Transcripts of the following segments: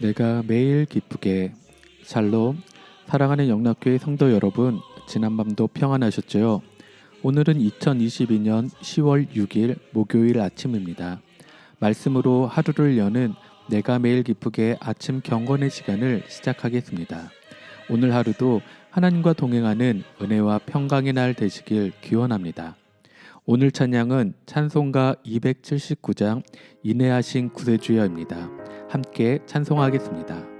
내가 매일 기쁘게 샬롬 사랑하는 영락교회 성도 여러분 지난밤도 평안하셨죠? 오늘은 2022년 10월 6일 목요일 아침입니다. 말씀으로 하루를 여는 내가 매일 기쁘게 아침 경건의 시간을 시작하겠습니다. 오늘 하루도 하나님과 동행하는 은혜와 평강의 날 되시길 기원합니다. 오늘 찬양은 찬송가 279장 인내하신 구세주여입니다. 함께 찬송하겠습니다.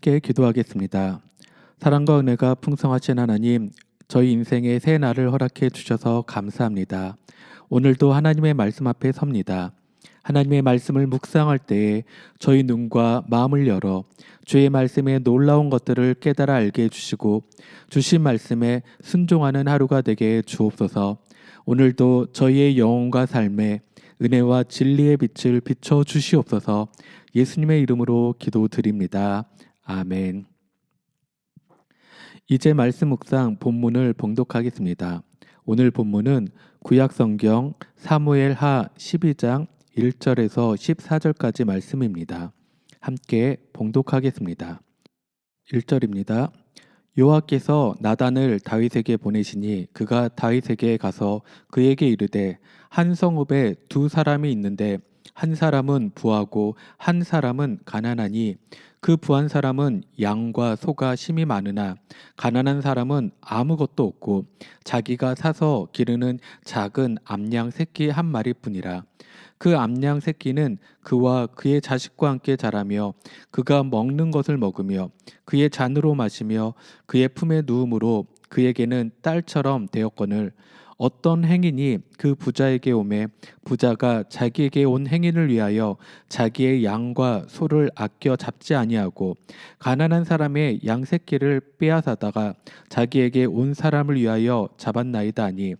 함께 기도하겠습니다. 사랑과 은혜가 풍성하신 하나님, 저희 인생에 새 날을 허락해 주셔서 감사합니다. 오늘도 하나님의 말씀 앞에 섭니다. 하나님의 말씀을 묵상할 때에 저희 눈과 마음을 열어 주의 말씀의 놀라운 것들을 깨달아 알게 해주시고 주신 말씀에 순종하는 하루가 되게 해 주옵소서. 오늘도 저희의 영혼과 삶에 은혜와 진리의 빛을 비춰 주시옵소서. 예수님의 이름으로 기도드립니다. 아멘. 이제 말씀 묵상 본문을 봉독하겠습니다. 오늘 본문은 구약 성경 사무엘 하 12장 1절에서 14절까지 말씀입니다. 함께 봉독하겠습니다. 1절입니다. 여호와께서 나단을 다윗에게 보내시니 그가 다윗에게 가서 그에게 이르되 한 성읍에 두 사람이 있는데 한 사람은 부하고 한 사람은 가난하니 그 부한 사람은 양과 소가 심이 많으나 가난한 사람은 아무것도 없고 자기가 사서 기르는 작은 암양 새끼 한 마리뿐이라. 그 암양 새끼는 그와 그의 자식과 함께 자라며 그가 먹는 것을 먹으며 그의 잔으로 마시며 그의 품에 누움으로 그에게는 딸처럼 되었거늘 어떤 행인이 그 부자에게 오매 부자가 자기에게 온 행인을 위하여 자기의 양과 소를 아껴 잡지 아니하고 가난한 사람의 양 새끼를 빼앗아다가 자기에게 온 사람을 위하여 잡았나이다 하니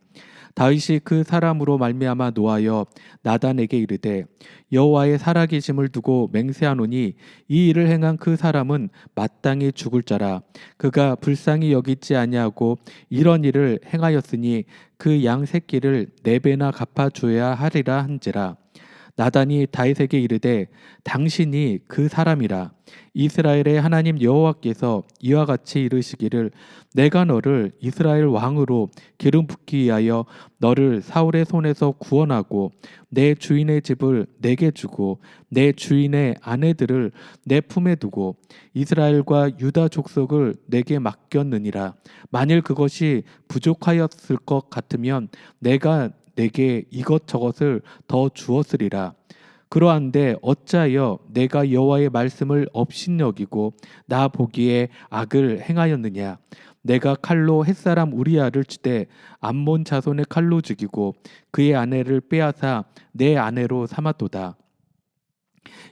다윗이 그 사람으로 말미암아 노하여 나단에게 이르되 여호와의 살아계심을 두고 맹세하노니 이 일을 행한 그 사람은 마땅히 죽을 자라. 그가 불쌍히 여기지 아니하고 이런 일을 행하였으니 그 양 새끼를 네 배나 갚아 주어야 하리라 한지라 나단이 다윗에게 이르되 당신이 그 사람이라. 이스라엘의 하나님 여호와께서 이와 같이 이르시기를 내가 너를 이스라엘 왕으로 기름 붓기 위하여 너를 사울의 손에서 구원하고 내 주인의 집을 내게 주고 내 주인의 아내들을 내 품에 두고 이스라엘과 유다 족속을 내게 맡겼느니라. 만일 그것이 부족하였을 것 같으면 내가 내게 이것저것을 더 주었으리라. 그러한데 어찌하여 내가 여호와의 말씀을 업신여기고 나 보기에 악을 행하였느냐? 내가 칼로 햇사람 우리아를 치되 암몬 자손의 칼로 죽이고 그의 아내를 빼앗아 내 아내로 삼았도다.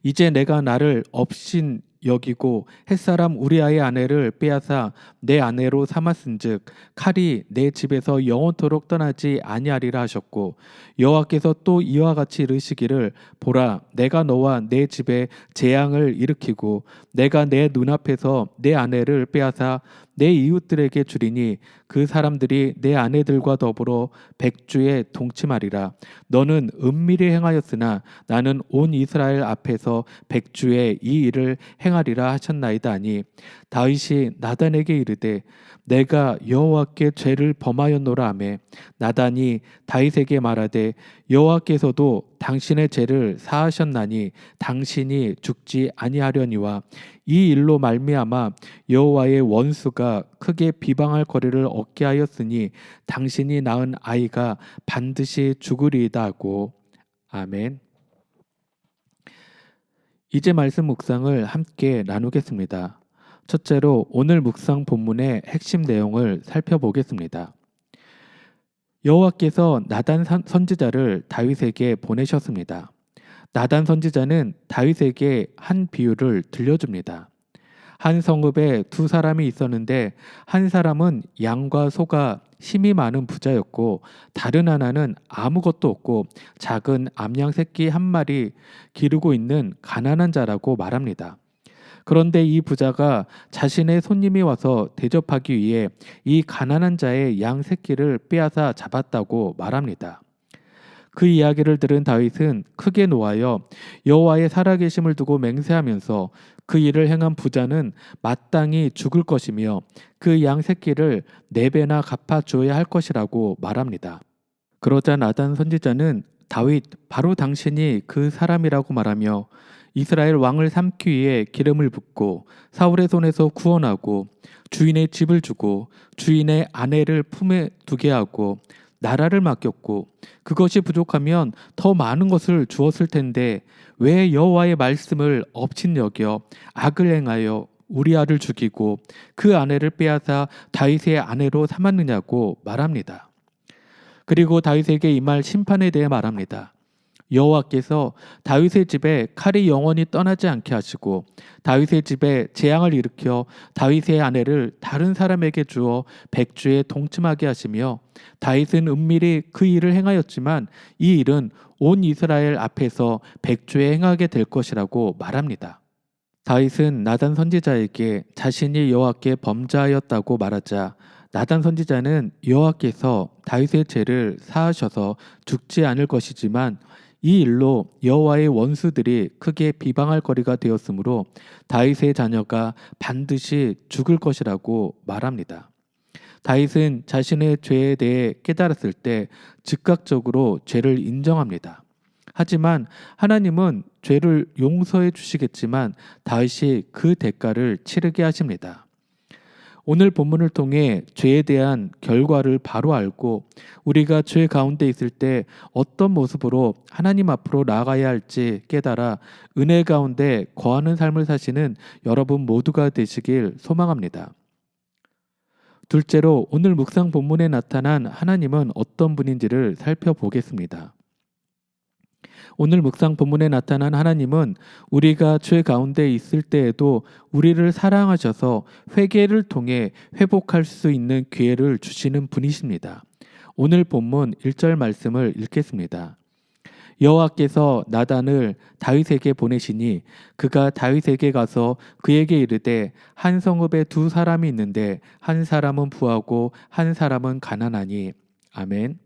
이제 내가 나를 업신 여기고 햇사람 우리아의 아내를 빼앗아 내 아내로 삼았은즉 칼이 내 집에서 영원토록 떠나지 아니하리라 하셨고 여호와께서 또 이와 같이 이르시기를 보라 내가 너와 내 집에 재앙을 일으키고 내가 내 눈앞에서 내 아내를 빼앗아 내 이웃들에게 주리니 그 사람들이 내 아내들과 더불어 백주에 동침하리라. 너는 은밀히 행하였으나 나는 온 이스라엘 앞에서 백주에 이 일을 행하리라 하셨나이다 하니 다윗이 나단에게 이르되 내가 여호와께 죄를 범하였노라 하매 나단이 다윗에게 말하되 여호와께서도 당신의 죄를 사하셨나니 당신이 죽지 아니하려니와 이 일로 말미암아 여호와의 원수가 크게 비방할 거리를 얻게 하였으니 당신이 낳은 아이가 반드시 죽으리이다 하고 아멘. 이제 말씀 묵상을 함께 나누겠습니다. 첫째로 오늘 묵상 본문의 핵심 내용을 살펴보겠습니다. 여호와께서 나단 선- 선지자를 다윗에게 보내셨습니다. 나단 선지자는 다윗에게 한 비유를 들려줍니다. 한 성읍에 두 사람이 있었는데 한 사람은 양과 소가 힘이 많은 부자였고 다른 하나는 아무것도 없고 작은 암양 새끼 한 마리 기르고 있는 가난한 자라고 말합니다. 그런데 이 부자가 자신의 손님이 와서 대접하기 위해 이 가난한 자의 양 새끼를 빼앗아 잡았다고 말합니다. 그 이야기를 들은 다윗은 크게 노하여 여호와의 살아계심을 두고 맹세하면서 그 일을 행한 부자는 마땅히 죽을 것이며 그 양 새끼를 네 배나 갚아 주어야 할 것이라고 말합니다. 그러자 나단 선지자는 다윗 바로 당신이 그 사람이라고 말하며 이스라엘 왕을 삼기 위해 기름을 붓고 사울의 손에서 구원하고 주인의 집을 주고 주인의 아내를 품에 두게 하고 나라를 맡겼고 그것이 부족하면 더 많은 것을 주었을 텐데 왜 여호와의 말씀을 업친 여겨 악을 행하여 우리아를 죽이고 그 아내를 빼앗아 다윗의 아내로 삼았느냐고 말합니다. 그리고 다윗에게 이말 심판에 대해 말합니다. 여호와께서 다윗의 집에 칼이 영원히 떠나지 않게 하시고 다윗의 집에 재앙을 일으켜 다윗의 아내를 다른 사람에게 주어 백주에 동침하게 하시며 다윗은 은밀히 그 일을 행하였지만 이 일은 온 이스라엘 앞에서 백주에 행하게 될 것이라고 말합니다. 다윗은 나단 선지자에게 자신이 여호와께 범죄하였다고 말하자 나단 선지자는 여호와께서 다윗의 죄를 사하셔서 죽지 않을 것이지만 이 일로 여호와의 원수들이 크게 비방할 거리가 되었으므로 다윗의 자녀가 반드시 죽을 것이라고 말합니다. 다윗은 자신의 죄에 대해 깨달았을 때 즉각적으로 죄를 인정합니다. 하지만 하나님은 죄를 용서해 주시겠지만 다시 그 대가를 치르게 하십니다. 오늘 본문을 통해 죄에 대한 결과를 바로 알고 우리가 죄 가운데 있을 때 어떤 모습으로 하나님 앞으로 나아가야 할지 깨달아 은혜 가운데 거하는 삶을 사시는 여러분 모두가 되시길 소망합니다. 둘째로 오늘 묵상 본문에 나타난 하나님은 어떤 분인지를 살펴보겠습니다. 오늘 묵상 본문에 나타난 하나님은 우리가 죄 가운데 있을 때에도 우리를 사랑하셔서 회개를 통해 회복할 수 있는 기회를 주시는 분이십니다. 오늘 본문 1절 말씀을 읽겠습니다. 여호와께서 나단을 다윗에게 보내시니 그가 다윗에게 가서 그에게 이르되 한 성읍에 두 사람이 있는데 한 사람은 부하고 한 사람은 가난하니 아멘.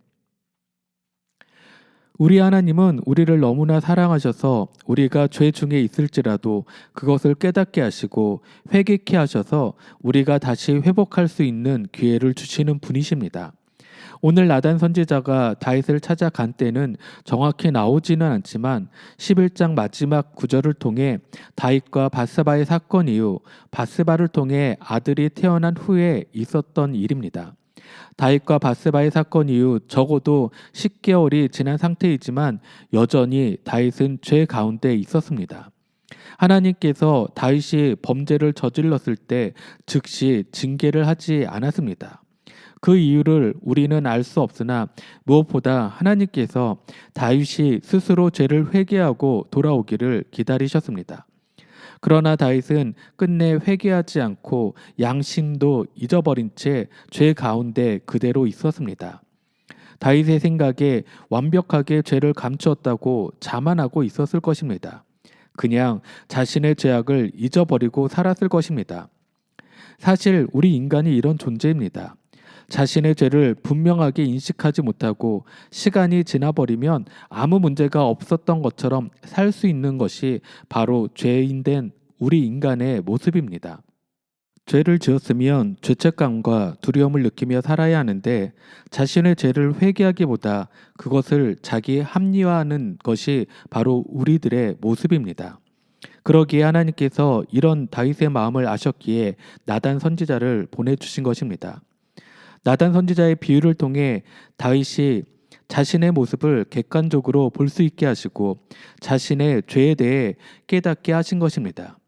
우리 하나님은 우리를 너무나 사랑하셔서 우리가 죄 중에 있을지라도 그것을 깨닫게 하시고 회개케 하셔서 우리가 다시 회복할 수 있는 기회를 주시는 분이십니다. 오늘 나단 선지자가 다윗을 찾아간 때는 정확히 나오지는 않지만 11장 마지막 구절을 통해 다윗과 바스바의 사건 이후 바스바를 통해 아들이 태어난 후에 있었던 일입니다. 다윗과 바스바의 사건 이후 적어도 10개월이 지난 상태이지만 여전히 다윗은 죄 가운데 있었습니다. 하나님께서 다윗이 범죄를 저질렀을 때 즉시 징계를 하지 않았습니다. 그 이유를 우리는 알 수 없으나 무엇보다 하나님께서 다윗이 스스로 죄를 회개하고 돌아오기를 기다리셨습니다. 그러나 다윗은 끝내 회개하지 않고 양심도 잊어버린 채 죄 가운데 그대로 있었습니다. 다윗의 생각에 완벽하게 죄를 감추었다고 자만하고 있었을 것입니다. 그냥 자신의 죄악을 잊어버리고 살았을 것입니다. 사실 우리 인간이 이런 존재입니다. 자신의 죄를 분명하게 인식하지 못하고 시간이 지나버리면 아무 문제가 없었던 것처럼 살 수 있는 것이 바로 죄인된 우리 인간의 모습입니다. 죄를 지었으면 죄책감과 두려움을 느끼며 살아야 하는데 자신의 죄를 회개하기보다 그것을 자기 합리화하는 것이 바로 우리들의 모습입니다. 그러기에 하나님께서 이런 다윗의 마음을 아셨기에 나단 선지자를 보내주신 것입니다. 나단 선지자의 비유를 통해 다윗이 자신의 모습을 객관적으로 볼 수 있게 하시고 자신의 죄에 대해 깨닫게 하신 것입니다.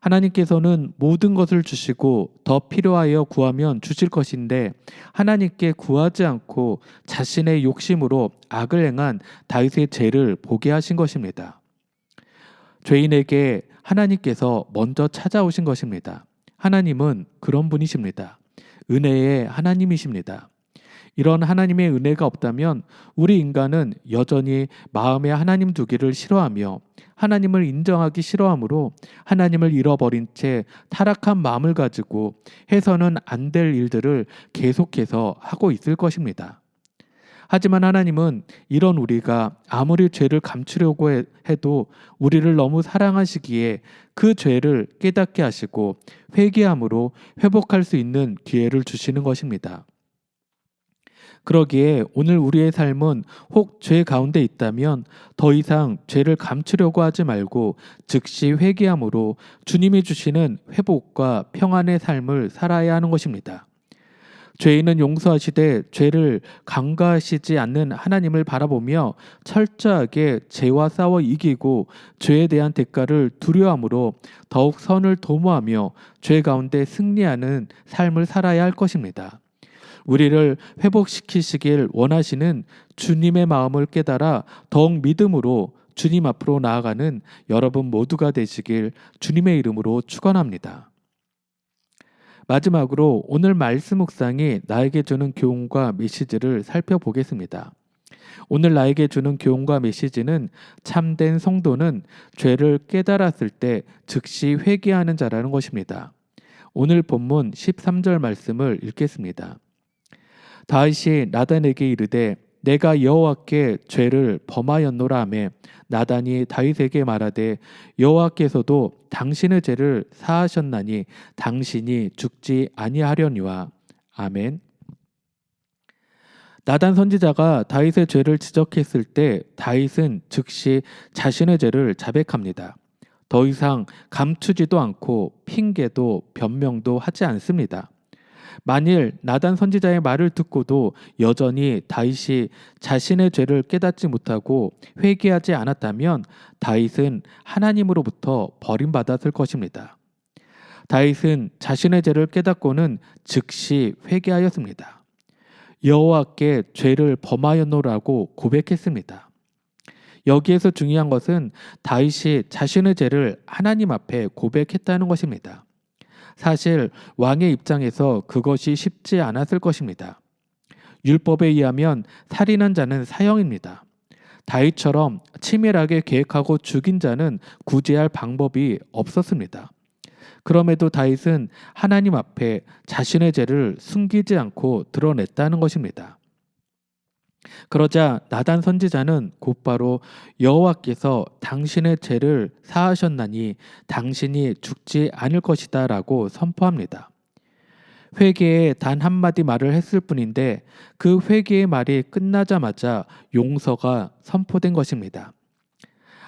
하나님께서는 모든 것을 주시고 더 필요하여 구하면 주실 것인데 하나님께 구하지 않고 자신의 욕심으로 악을 행한 다윗의 죄를 보게 하신 것입니다. 죄인에게 하나님께서 먼저 찾아오신 것입니다. 하나님은 그런 분이십니다. 은혜의 하나님이십니다. 이런 하나님의 은혜가 없다면 우리 인간은 여전히 마음에 하나님 두기를 싫어하며 하나님을 인정하기 싫어하므로 하나님을 잃어버린 채 타락한 마음을 가지고 해서는 안 될 일들을 계속해서 하고 있을 것입니다. 하지만 하나님은 이런 우리가 아무리 죄를 감추려고 해도 우리를 너무 사랑하시기에 그 죄를 깨닫게 하시고 회개함으로 회복할 수 있는 기회를 주시는 것입니다. 그러기에 오늘 우리의 삶은 혹 죄 가운데 있다면 더 이상 죄를 감추려고 하지 말고 즉시 회개함으로 주님이 주시는 회복과 평안의 삶을 살아야 하는 것입니다. 죄인은 용서하시되 죄를 강가하시지 않는 하나님을 바라보며 철저하게 죄와 싸워 이기고 죄에 대한 대가를 두려함으로 더욱 선을 도모하며 죄 가운데 승리하는 삶을 살아야 할 것입니다. 우리를 회복시키시길 원하시는 주님의 마음을 깨달아 더욱 믿음으로 주님 앞으로 나아가는 여러분 모두가 되시길 주님의 이름으로 축원합니다. 마지막으로 오늘 말씀 묵상이 나에게 주는 교훈과 메시지를 살펴보겠습니다. 오늘 나에게 주는 교훈과 메시지는 참된 성도는 죄를 깨달았을 때 즉시 회개하는 자라는 것입니다. 오늘 본문 13절 말씀을 읽겠습니다. 다윗이 나단에게 이르되 내가 여호와께 죄를 범하였노라 하매 나단이 다윗에게 말하되 여호와께서도 당신의 죄를 사하셨나니 당신이 죽지 아니하려니와 아멘. 나단 선지자가 다윗의 죄를 지적했을 때 다윗은 즉시 자신의 죄를 자백합니다. 더 이상 감추지도 않고 핑계도 변명도 하지 않습니다. 만일 나단 선지자의 말을 듣고도 여전히 다윗이 자신의 죄를 깨닫지 못하고 회개하지 않았다면 다윗은 하나님으로부터 버림받았을 것입니다. 다윗은 자신의 죄를 깨닫고는 즉시 회개하였습니다. 여호와께 죄를 범하였노라고 고백했습니다. 여기에서 중요한 것은 다윗이 자신의 죄를 하나님 앞에 고백했다는 것입니다. 사실 왕의 입장에서 그것이 쉽지 않았을 것입니다. 율법에 의하면 살인한 자는 사형입니다. 다윗처럼 치밀하게 계획하고 죽인 자는 구제할 방법이 없었습니다. 그럼에도 다윗은 하나님 앞에 자신의 죄를 숨기지 않고 드러냈다는 것입니다. 그러자 나단 선지자는 곧바로 여호와께서 당신의 죄를 사하셨나니 당신이 죽지 않을 것이다라고 선포합니다. 회개에 단 한마디 말을 했을 뿐인데 그 회개의 말이 끝나자마자 용서가 선포된 것입니다.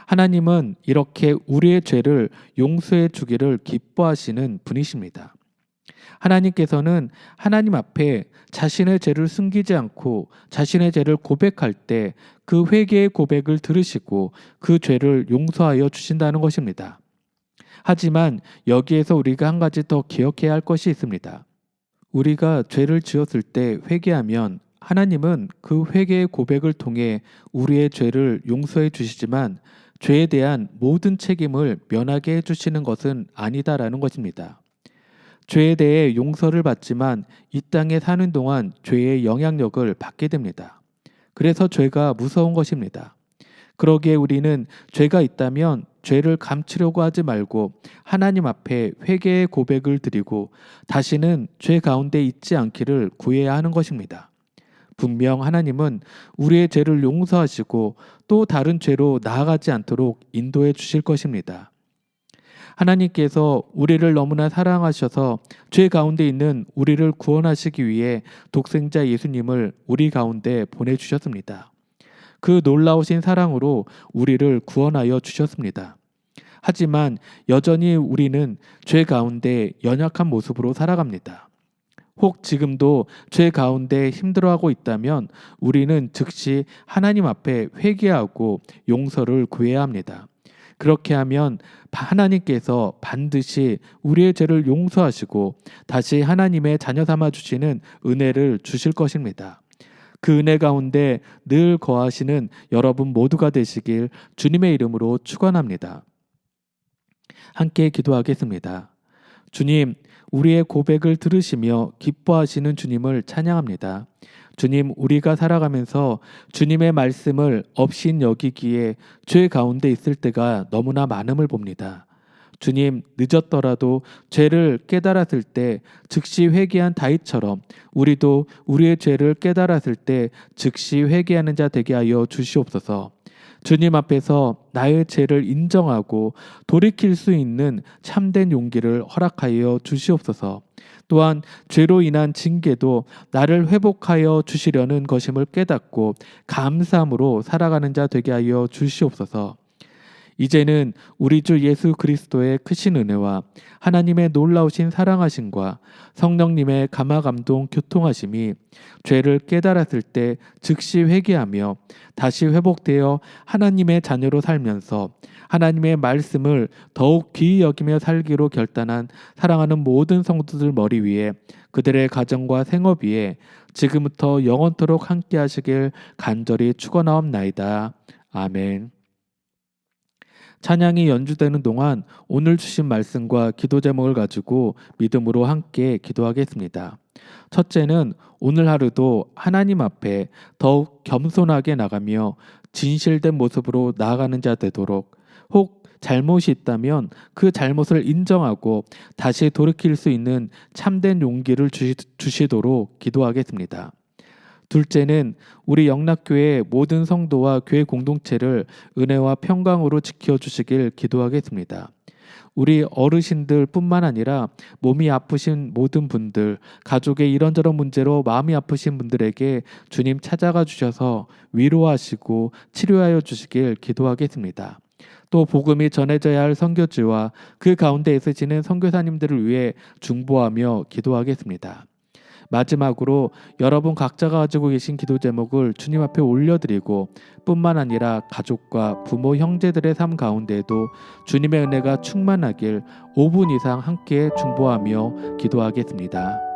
하나님은 이렇게 우리의 죄를 용서해 주기를 기뻐하시는 분이십니다. 하나님께서는 하나님 앞에 자신의 죄를 숨기지 않고 자신의 죄를 고백할 때 그 회개의 고백을 들으시고 그 죄를 용서하여 주신다는 것입니다. 하지만 여기에서 우리가 한 가지 더 기억해야 할 것이 있습니다. 우리가 죄를 지었을 때 회개하면 하나님은 그 회개의 고백을 통해 우리의 죄를 용서해 주시지만 죄에 대한 모든 책임을 면하게 해 주시는 것은 아니다라는 것입니다. 죄에 대해 용서를 받지만 이 땅에 사는 동안 죄의 영향력을 받게 됩니다. 그래서 죄가 무서운 것입니다. 그러기에 우리는 죄가 있다면 죄를 감추려고 하지 말고 하나님 앞에 회개의 고백을 드리고 다시는 죄 가운데 있지 않기를 구해야 하는 것입니다. 분명 하나님은 우리의 죄를 용서하시고 또 다른 죄로 나아가지 않도록 인도해 주실 것입니다. 하나님께서 우리를 너무나 사랑하셔서 죄 가운데 있는 우리를 구원하시기 위해 독생자 예수님을 우리 가운데 보내주셨습니다. 그 놀라우신 사랑으로 우리를 구원하여 주셨습니다. 하지만 여전히 우리는 죄 가운데 연약한 모습으로 살아갑니다. 혹 지금도 죄 가운데 힘들어하고 있다면 우리는 즉시 하나님 앞에 회개하고 용서를 구해야 합니다. 그렇게 하면 하나님께서 반드시 우리의 죄를 용서하시고 다시 하나님의 자녀 삼아 주시는 은혜를 주실 것입니다. 그 은혜 가운데 늘 거하시는 여러분 모두가 되시길 주님의 이름으로 축원합니다. 함께 기도하겠습니다. 주님, 우리의 고백을 들으시며 기뻐하시는 주님을 찬양합니다. 주님, 우리가 살아가면서 주님의 말씀을 없인 여기기에 죄 가운데 있을 때가 너무나 많음을 봅니다. 주님, 늦었더라도 죄를 깨달았을 때 즉시 회개한 다윗처럼 우리도 우리의 죄를 깨달았을 때 즉시 회개하는 자 되게 하여 주시옵소서. 주님 앞에서 나의 죄를 인정하고 돌이킬 수 있는 참된 용기를 허락하여 주시옵소서. 또한 죄로 인한 징계도 나를 회복하여 주시려는 것임을 깨닫고 감사함으로 살아가는 자 되게 하여 주시옵소서. 이제는 우리 주 예수 그리스도의 크신 은혜와 하나님의 놀라우신 사랑하심과 성령님의 감화 감동 교통하심이 죄를 깨달았을 때 즉시 회개하며 다시 회복되어 하나님의 자녀로 살면서 하나님의 말씀을 더욱 귀히 여기며 살기로 결단한 사랑하는 모든 성도들 머리 위에 그들의 가정과 생업 위에 지금부터 영원토록 함께 하시길 간절히 축원하옵나이다. 아멘. 찬양이 연주되는 동안 오늘 주신 말씀과 기도 제목을 가지고 믿음으로 함께 기도하겠습니다. 첫째는 오늘 하루도 하나님 앞에 더욱 겸손하게 나가며 진실된 모습으로 나아가는 자 되도록 혹 잘못이 있다면 그 잘못을 인정하고 다시 돌이킬 수 있는 참된 용기를 주시, 주시 도록 기도하겠습니다. 둘째는 우리 영락교회 모든 성도와 교회 공동체를 은혜와 평강으로 지켜주시길 기도하겠습니다. 우리 어르신들뿐만 아니라 몸이 아프신 모든 분들, 가족의 이런저런 문제로 마음이 아프신 분들에게 주님 찾아가 주셔서 위로하시고 치료하여 주시길 기도하겠습니다. 또 복음이 전해져야 할 선교지와 그 가운데 있으시는 선교사님들을 위해 중보하며 기도하겠습니다. 마지막으로 여러분 각자가 가지고 계신 기도 제목을 주님 앞에 올려드리고 뿐만 아니라 가족과 부모 형제들의 삶 가운데에도 주님의 은혜가 충만하길 5분 이상 함께 중보하며 기도하겠습니다.